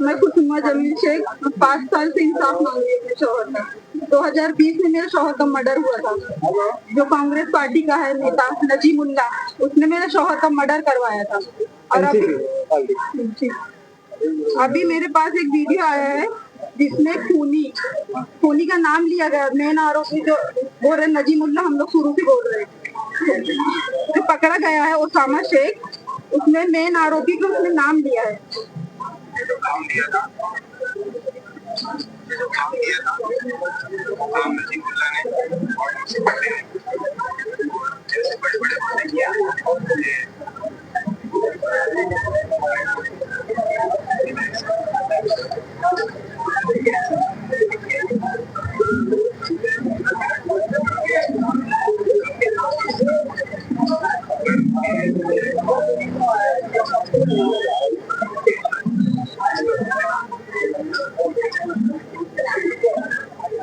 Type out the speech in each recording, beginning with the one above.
मैं कुसुमा ज़मीन शेख पाँच साल से इंसाफ मांग रही हूँ शोहर का। 2020 में मेरे शोहर का मर्डर हुआ था। जो कांग्रेस पार्टी का है नेता नजीमुल्ला उसने मेरे शोहर का मर्डर करवाया था। और अभी अभी मेरे पास एक वीडियो आया है जिसमें खूनी खूनी का नाम लिया गया मेन आरोपी जो बोल रहे नजीमुल्ला हम लोग शुरू से बोल रहे हैं। जो पकड़ा गया है ओसामा शेख उसमें मेन आरोपी को उसने नाम लिया है। काम दिया था काम दिया था ने और मुझसे बड़े जैसे बड़े बड़े वादे किया ये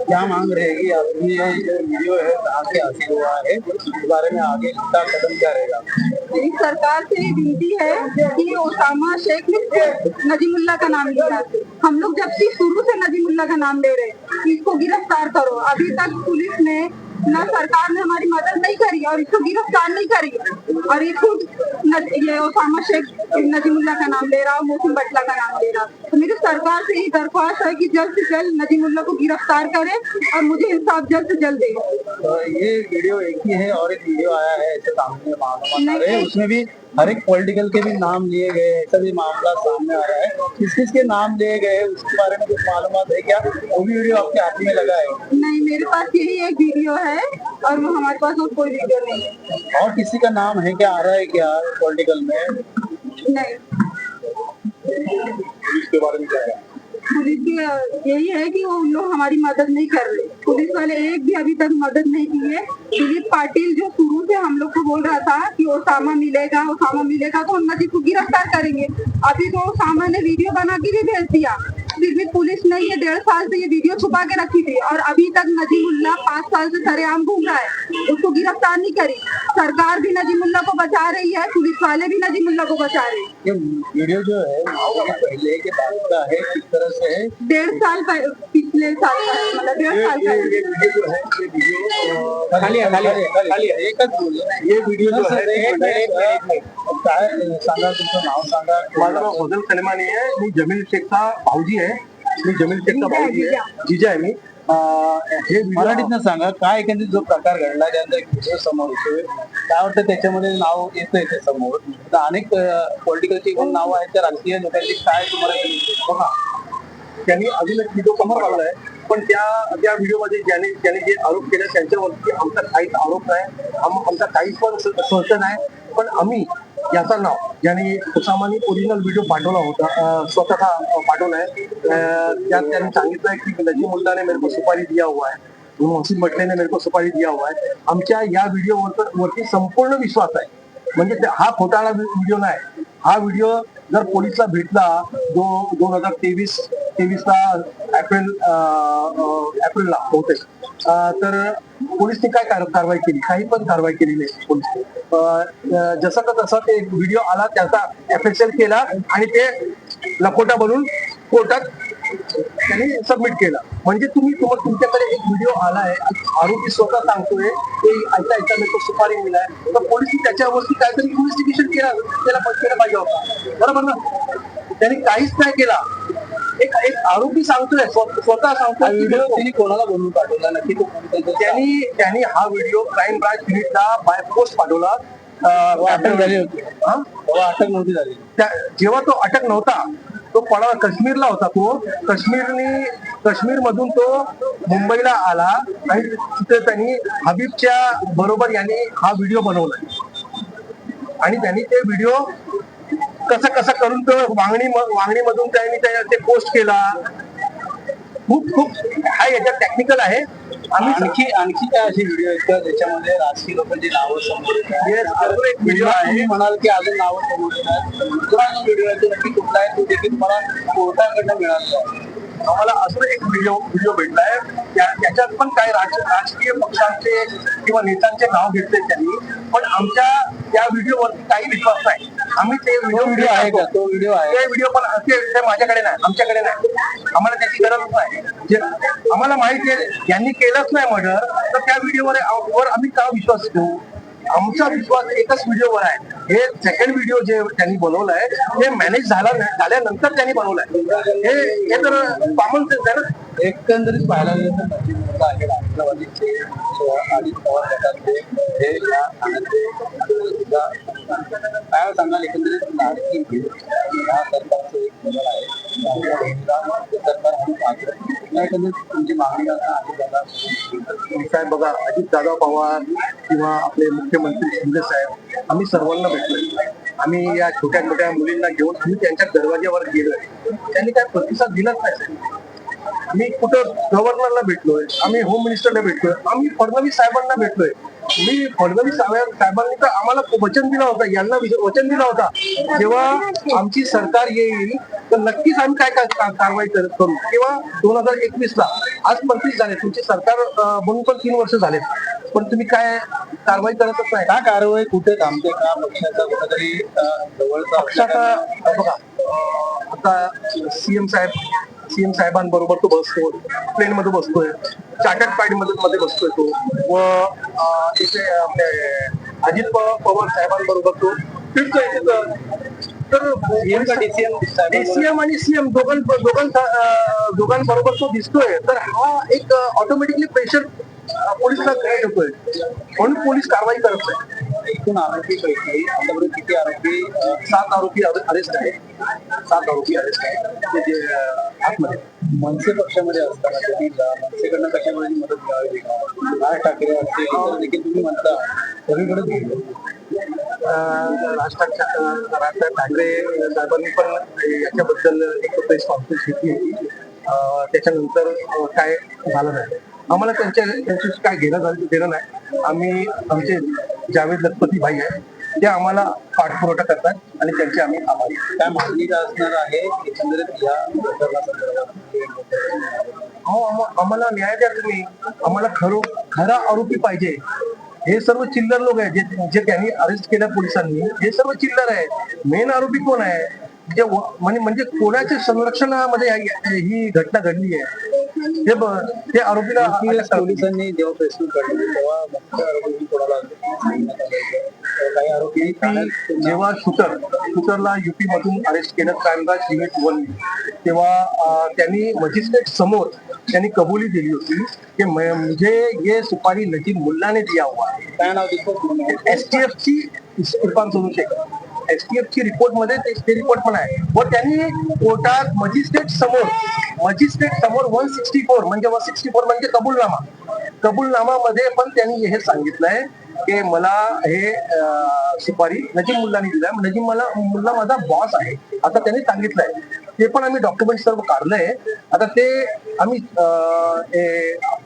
क्या मांग रहेगी? आपकी ये जो वीडियो है, कहाँ से हासिल हुआ है इस बारे में आगे कितना कदम क्या रहेगा? मेरी सरकार से विनती है कि ओसामा शेख ने नजीमुल्ला का नाम लिया। हम लोग जब से शुरू से नजीमुल्ला का नाम ले रहे हैं, इसको गिरफ़्तार करो। अभी तक पुलिस ने न सरकार ने हमारी मदद नहीं करी और इसको गिरफ़्तार नहीं करी। और ये खुद ये ओसामा शेख नजीमुल्ला का नाम ले रहा और मोहसिन बटला का नाम ले रहा। तो मेरी सरकार से ये दरख्वास्त है कि जल्द से जल्द नजीमुल्ला को गिरफ़्तार करे और मुझे इंसाफ जल्द से जल्द दे। तो ये वीडियो एक ही है और एक वीडियो आया है ऐसे सामने। उसमें भी हर एक पॉलिटिकल के भी नाम लिए गए हैं ऐसा भी मामला सामने आ रहा है। किस किस के नाम लिए गए उसके बारे में कुछ मालूम है क्या? वो भी वीडियो आपके हाथ में लगा है। नहीं मेरे पास यही एक वीडियो है और वो हमारे पास और कोई वीडियो नहीं है। और किसी का नाम है क्या? आ रहा है क्या पॉलिटिकल में? नहीं। इसके बारे में क्या है? पुलिस यही है कि वो उन लोग हमारी मदद नहीं कर रहे। पुलिस वाले एक भी अभी तक मदद नहीं की है। दिलीप पाटिल जो शुरू से हम लोग को बोल रहा था कि ओसामा मिलेगा ओसामा मिलेगा तो हम नदी को गिरफ़्तार करेंगे। अभी तो ओसामा ने वीडियो बना के भी भेज दिया। फिर भी पुलिस ने ये डेढ़ साल से ये वीडियो छुपा के रखी थी और अभी तक नजीमुल्ला पाँच साल से सरेआम घूम रहा है। उसको गिरफ़्तार नहीं करी। सरकार भी नजीमुल्ला को बचा रही है पुलिस वाले भी नजीमुल्ला को बचा रहे हैं। वीडियो जो है पहले के है किस तरह से है? डेढ़ साल पह- खाली खाली है खाली आहे. एकच बोल. ये व्हिडिओ जो आहे एक मिनिट, एक मिनिट, एक मिनिट. काय सांगा तुमचं नाव सांगा. माझं नाव फजल सलमानी आहे. मी जमील शेखचा भाऊजी आहे. मी जमील शेखचा जिजा आहे, भाऊजी. आहे. जिजा. आहे मी. अं, हे video- मराठीतनं सांगा काय एकंदरीत जो प्रकार घडला त्यानंतर एक व्हिडिओ समोर येतोय? काय वाटतं त्याच्यामध्ये नाव येतंय ते समोर? आता अनेक पॉलिटिकलची पण नावं आहेत त्या राजकीय नेत्यांची काय तुम्हाला बघा त्यांनी अजून एक व्हिडिओ समोर काढलाय. पण त्या त्या व्हिडिओमध्ये ज्याने ज्याने जे आरोप केले त्यांच्यावरती आमचा काहीच आरोप नाही. आमचा काहीच पण शोषण संशय नाही. पण आम्ही याचा नाव ज्याने उसामानी ओरिजिनल व्हिडिओ पाठवला होता स्वतः पाठवला आहे. त्यात त्यांनी सांगितलं आहे की नजीम मुल्लाने मेरे को सुपारी दिया हुआ है. मोहसिन भटलेने मेरे को सुपारी दिया हुआ है. आमच्या या व्हिडिओ वरती संपूर्ण विश्वास आहे. म्हणजे हा खोटाळा व्हिडिओ नाही. हा व्हिडिओ जर पोलिसला भेटला दो दोन हजार तेवीस तेवीसला एप्रिल एप्रिलला होते तर पोलिसने काय कारवाई केली? काही पण कारवाई केली नाही पोलिसने. जसं का तसा ते व्हिडिओ आला त्याचा एफएसएल केला आणि ते लखोटा बनून कोर्टात त्यांनी सबमिट केला. म्हणजे तुम्ही तुम्हाला तुमच्याकडे एक व्हिडिओ आलाय आरोपी स्वतः सांगतोय की ऐका ऐकता मी तो सुपारी मिळाय तर पोलीस त्याच्यावरती काहीतरी इन्व्हेस्टिगेशन त्याला पण केलं पाहिजे होता. बरोबर ना? त्यांनी काहीच नाही केला. एक एक आरोपी सांगतोय स्व- स्वतः सांगतोय की व्हिडिओ त्यांनी कोणाला बनवून पाठवला? नक्की त्यांनी त्यांनी हा व्हिडिओ क्राईम ब्रांच युनिटला बाय पोस्ट पाठवला. अटक झाली होती. हा? अटक नव्हती झाली. जेव्हा तो अटक नव्हता तो पळा काश्मीरला होता तो. काश्मीरनी काश्मीर मधून तो मुंबईला आला आणि तिथे त्यांनी हबीबच्या बरोबर यांनी हा व्हिडिओ बनवला. आणि त्यांनी ते व्हिडिओ कसा कसा करून तो वांगणी वांगणी मधून त्यांनी त्या- ते पोस्ट केला. खूप खूप हा याच्यात टेक्निकल आहे. आम्ही आणखी आणखी काय असे व्हिडिओ आहेत का? ज्याच्यामध्ये राजकीय लोकांची नावं समोर येतात? एक व्हिडिओ आहे. म्हणाल की अजून नावं समोर येतात. दुसरा जो व्हिडिओ आहे? तो नक्की कुठला आहे? तो देखील तुम्हाला कोर्टाकडनं मिळालेला आहे. आम्हाला अजून एक व्हिडिओ व्हिडिओ भेटलाय. त्या- त्याच्यात पण काही राज राजकीय पक्षांचे किंवा नेत्यांचे नाव घेतले त्यांनी. पण आमच्या त्या व्हिडिओवरती काही विश्वास नाही. आम्ही ते तो व्हिडिओ आहे का? तो व्हिडिओ आहे. ते व्हिडिओ पण ते माझ्याकडे नाही आमच्याकडे नाही. आम्हाला त्याची गरज नाही. जे आम्हाला माहिती आहे यांनी केलंच नाही मर्डर तर त्या व्हिडिओवर वर आम्ही का विश्वास ठेवू? आमचा विश्वास एकच व्हिडिओवर आहे. हे सेकंड व्हिडिओ जे त्यांनी बनवलाय हे मॅनेज झाला झाल्यानंतर त्यांनी बनवलाय. हे हे तर कॉमन सेन्स आहे ना? एकंदरीत पाहायला गेलं तर नजीब मुल्ला आहे राष्ट्रवादीचे आणि पवार गटाचे हे या ठाण्याचे सुद्धा काय सांगाल एकंदरीत लाडकी या सरकारचं एक बदल आहे. सरकार खूप आग्रह एकंदरीत तुमची मागणी असणार साहेब बघा अजित दादा पवार किंवा आपले मुख्यमंत्री शिंदे साहेब आम्ही सर्वांना भेटलोय. आम्ही या छोट्या छोट्या मुलींना घेऊन आम्ही त्यांच्या दरवाज्यावर गेलोय. त्यांनी काय प्रतिसाद दिलाच नाही. आम्ही कुठं गव्हर्नरला भेटलोय आम्ही होम मिनिस्टरला भेटलोय आम्ही फडणवीस साहेबांना भेटलोय. मी फडणवीस साहेब- साहेबांनी तर आम्हाला वचन दिला होता यांना विच- वचन दिला होता. जेव्हा आमची सरकार येईल तर नक्कीच आम्ही काय काय कारवाई कर- किंवा दोन हजार एकवीस ला आज पंचवीस झाले तुमचे सरकार बनून पण तीन वर्ष झाले पण तुम्ही काय कारवाई करतच नाही. का कारवाई? कुठे थांबते? का पक्षाचा कुठेतरी जवळचा पक्षाचा बघा आता सीएम साहेब सीएम साहेबांबरोबर तो बसतो. प्लेन मध्ये बसतोय. चार्टर्ड पार्टी मध्ये मध्ये बसतोय तो. व इथे अजित पवार साहेबांबरोबर तो. फिरतोय तर? डीसीएम आणि सीएम दोघां दोघांबरोबर तो दिसतोय. तर हा एक ऑटोमॅटिकली प्रेशर पोलिसला क्रिएट होतोय. म्हणून पोलीस कारवाई करत नाही एकूण आरोपीपैकी आतापर्यंत किती आरोपी सात आरोपी अरेस्ट आहे सात आरोपी अरेस्ट आहे ते जे आतमध्ये. मनसे पक्षामध्ये असताना तुम्ही मनसेकडनं कशामुळे मदत मिळावी राज ठाकरे असतील देखील तुम्ही म्हणता सगळीकडे गेले. राज ठाकरे राज ठाकरे साहेबांनी पण याच्याबद्दल एक प्रेस कॉन्फरन्स घेतली होती. त्याच्यानंतर काय झालं नाही. आम्हाला त्यांच्या त्यांच्याशी काय घेणं झालं देणं नाही. आम्ही आमचे जावेद लखपती भाई आहे ते आम्हाला पाठपुरवठा करतात आणि त्यांचे आम्ही आभारी. काय मागणी काय असणार आहे? एकंदरीत या प्रकरणासंदर्भात अहो आम- आम्हाला न्याय द्या तुम्ही. आम्हाला खरो खरा आरोपी पाहिजे. हे सर्व चिल्लर लोक आहेत जे जे त्यांनी अरेस्ट केल्या पोलिसांनी हे सर्व चिल्लर आहे मेन आरोपी कोण आहे? म्हणजे म्हणजे कोणाच्या संरक्षणामध्ये ही घटना घडली आहे? हे ते आरोपीला पोलीस पोलिसांनी जेव्हा काढली तेव्हा मुख्य आरोपी कोणाला काही आरोपी जेव्हा शूटर शूटरला युपी मधून अरेस्ट केलं क्राईमब्रांच युनिट वन तेव्हा त्यांनी मजिस्ट्रेट समोर त्यांनी कबुली दिली होती की मैं- मुझे ये सुपारी नजीब मुल्ला ने दिया हुआ है. काय नाव दिसत एसटीएफ ची इरफान सोनू शेख. एसटीएफची रिपोर्टमध्ये ते- रिपोर्ट पण आहे. व त्यांनी कोर्टात मजिस्ट्रेट समोर मजिस्ट्रेट समोर वन सिक्स्टी फोर म्हणजे वन सिक्स्टी फोर म्हणजे कबूलनामा. कबूलनामा मध्ये पण त्यांनी हे सांगितलंय की मला हे अं, सुपारी नजीम मुल्लानी दिलाय. नजीम मला मुल्ला माझा बॉस आहे. आता त्यांनी सांगितलंय. ते पण आम्ही डॉक्युमेंट सर्व काढलंय आता ते आम्ही अं,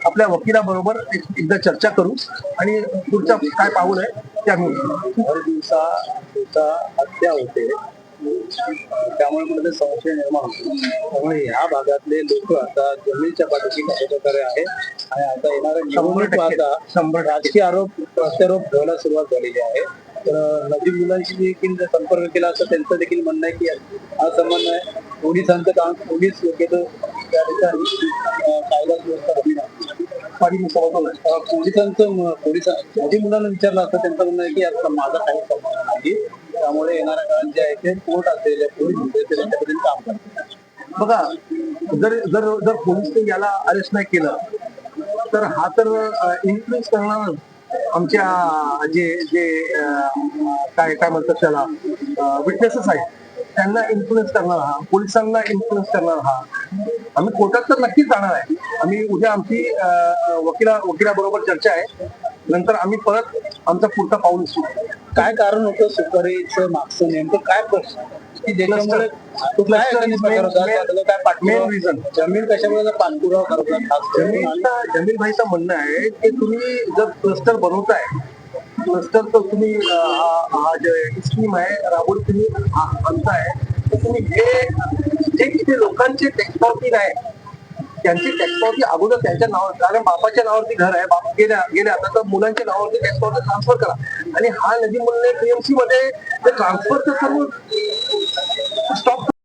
आपल्या वकिलाबरोबर एक- एकदा चर्चा करू आणि पुढचा काय पाऊल आहे ते आम्ही. भर दिवसा हत्या होते त्यामुळे कुठे संशय निर्माण होतो त्यामुळे या भागातले लोक आता जमिनीच्या पाठीशी कशा प्रकारे आहे आणि आता येणाऱ्या निवडणूक. आता शंभर. राजकीय आरोप प्रत्यारोप व्हायला सुरुवात झालेली आहे तर मुलांशी देखील संपर्क केला असं त्यांचं देखील म्हणणं आहे की हा संबंध आहे. पोलिसांचं काम पोलीस योग्य तो त्या ठिकाणी कायदा पोलिसांचं पोलिसां मुलांना विचारलं असतं त्यांचं म्हणणं आहे की आता माझा काही संबंध नाही. त्यामुळे येणाऱ्या काळात जे आहे ते कोर्ट असेल पोलीस असेल काम करतात बघा जर जर जर पोलिसने याला अरेस्ट नाही केलं तर हा तर इन्फ्लुएन्स करणार आमच्या जे जे काय काय म्हणतात त्याला विटनेसेस आहेत त्यांना इन्फ्लुएन्स करणार हा पोलिसांना इन्फ्लुएन्स करणार हा. आम्ही कोर्टात तर नक्कीच जाणार आहे. आम्ही उद्या आमची वकिला वकिलाबरोबर चर्चा आहे. नंतर आम्ही परत आमचा पुढचा पाऊल काय कारण होतं सुपारीचं मागचं नेमकं काय प्रश्न? की ज्याच्यामुळे मेन रिझन जमीन कशामुळे जमीन भाईचं म्हणणं आहे की तुम्ही जर क्लस्टर बनवताय क्लस्टर तर तुम्ही हा हा जे स्कीम आहे राबवून तुम्ही आणताय. तर तुम्ही जे जे इथे लोकांचे टेक्नॉलॉजी आहे त्यांची टॅक्स पावती अगोदर त्यांच्या नावावर कारण बापाच्या नावावरती घर आहे. बाप गेल्या गेल्या आता तर मुलांच्या नावावरती टॅक्स पावती ट्रान्सफर करा. आणि हा नदी मुलने पीएमसी मध्ये ट्रान्सफरचं सर्व stop